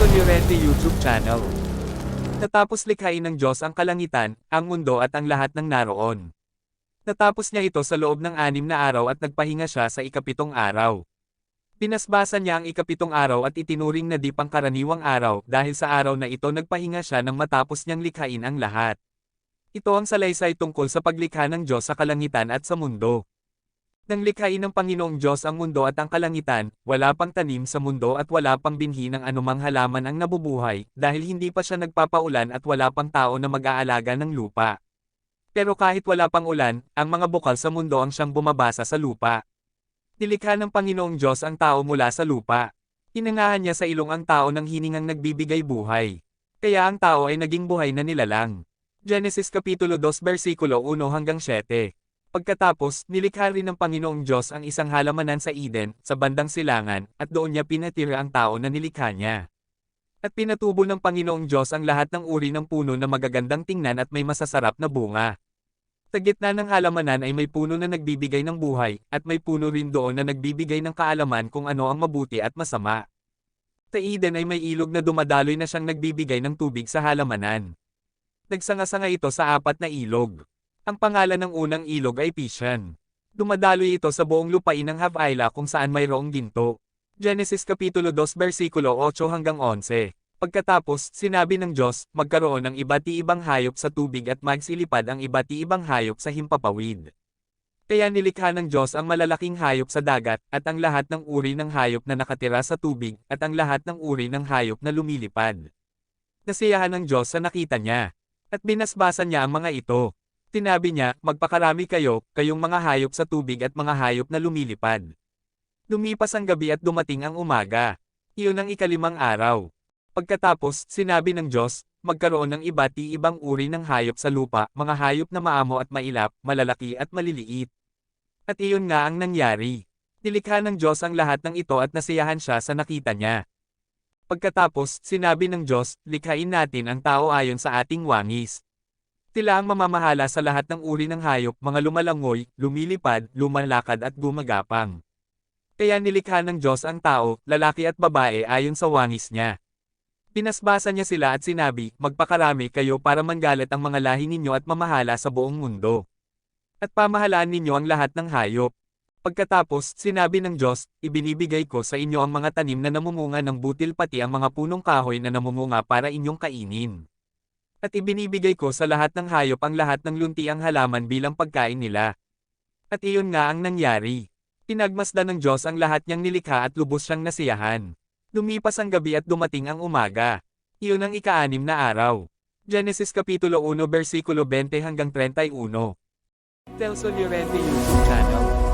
Llorente YouTube channel. Natapos likhain ng Diyos ang kalangitan, ang mundo at ang lahat ng naroon. Natapos niya ito sa loob ng anim na araw at nagpahinga siya sa ikapitong araw. Pinasbasan niya ang ikapitong araw at itinuring na di pangkaraniwang araw dahil sa araw na ito nagpahinga siya nang matapos niyang likhain ang lahat. Ito ang salaysay tungkol sa paglikha ng Diyos sa kalangitan at sa mundo. Nang likhain ng Panginoong Diyos ang mundo at ang kalangitan, wala pang tanim sa mundo at wala pang binhi ng anumang halaman ang nabubuhay, dahil hindi pa siya nagpapaulan at wala pang tao na mag-aalaga ng lupa. Pero kahit wala pang ulan, ang mga bukal sa mundo ang siyang bumabasa sa lupa. Nilikha ng Panginoong Diyos ang tao mula sa lupa. Hinangahan niya sa ilong ang tao ng hiningang nagbibigay buhay. Kaya ang tao ay naging buhay na nilalang. Genesis Kapitulo 2 versikulo 1 hanggang 7. Pagkatapos, nilikha rin ng Panginoong Diyos ang isang halamanan sa Eden, sa bandang silangan, at doon niya pinatira ang tao na nilikha niya. At pinatubo ng Panginoong Diyos ang lahat ng uri ng puno na magagandang tingnan at may masasarap na bunga. Sa gitna ng halamanan ay may puno na nagbibigay ng buhay, at may puno rin doon na nagbibigay ng kaalaman kung ano ang mabuti at masama. Sa Eden ay may ilog na dumadaloy na siyang nagbibigay ng tubig sa halamanan. Nagsanga-sanga ito sa apat na ilog. Ang pangalan ng unang ilog ay Pishan. Dumadaloy ito sa buong lupain ng Havilah kung saan mayroong ginto. Genesis Kapitulo 2 versikulo 8 hanggang 11. Pagkatapos, sinabi ng Diyos, magkaroon ng iba't ibang hayop sa tubig at magsilipad ang iba't ibang hayop sa himpapawid. Kaya nilikha ng Diyos ang malalaking hayop sa dagat, at ang lahat ng uri ng hayop na nakatira sa tubig, at ang lahat ng uri ng hayop na lumilipad. Nasiyahan ng Diyos sa nakita niya. At binasbasan niya ang mga ito. Tinabi niya, magpakarami kayo, kayong mga hayop sa tubig at mga hayop na lumilipad. Lumipas ang gabi at dumating ang umaga. Iyon ang ikalimang araw. Pagkatapos, sinabi ng Diyos, magkaroon ng iba't ibang uri ng hayop sa lupa, mga hayop na maamo at mailap, malalaki at maliliit. At iyon nga ang nangyari. Nilikha ng Diyos ang lahat ng ito at nasiyahan siya sa nakita niya. Pagkatapos, sinabi ng Diyos, likhain natin ang tao ayon sa ating wangis. Sila ang mamamahala sa lahat ng uri ng hayop, mga lumalangoy, lumilipad, lumalakad at gumagapang. Kaya nilikha ng Diyos ang tao, lalaki at babae ayon sa wangis niya. Pinasbasa niya sila at sinabi, magpakarami kayo para manggalat ang mga lahi ninyo at mamahala sa buong mundo. At pamahalaan ninyo ang lahat ng hayop. Pagkatapos, sinabi ng Diyos, ibinibigay ko sa inyo ang mga tanim na namumunga ng butil pati ang mga punong kahoy na namumunga para inyong kainin. At ibinibigay ko sa lahat ng hayop ang lahat ng luntiang halaman bilang pagkain nila. At iyon nga ang nangyari. Pinagmasdan ng Diyos ang lahat niyang nilikha at lubos siyang nasiyahan. Lumipas ang gabi at dumating ang umaga. Iyon ang ikaanim na araw. Genesis Kapitulo 1 versikulo 20 hanggang 31. Telso Llorente YouTube Channel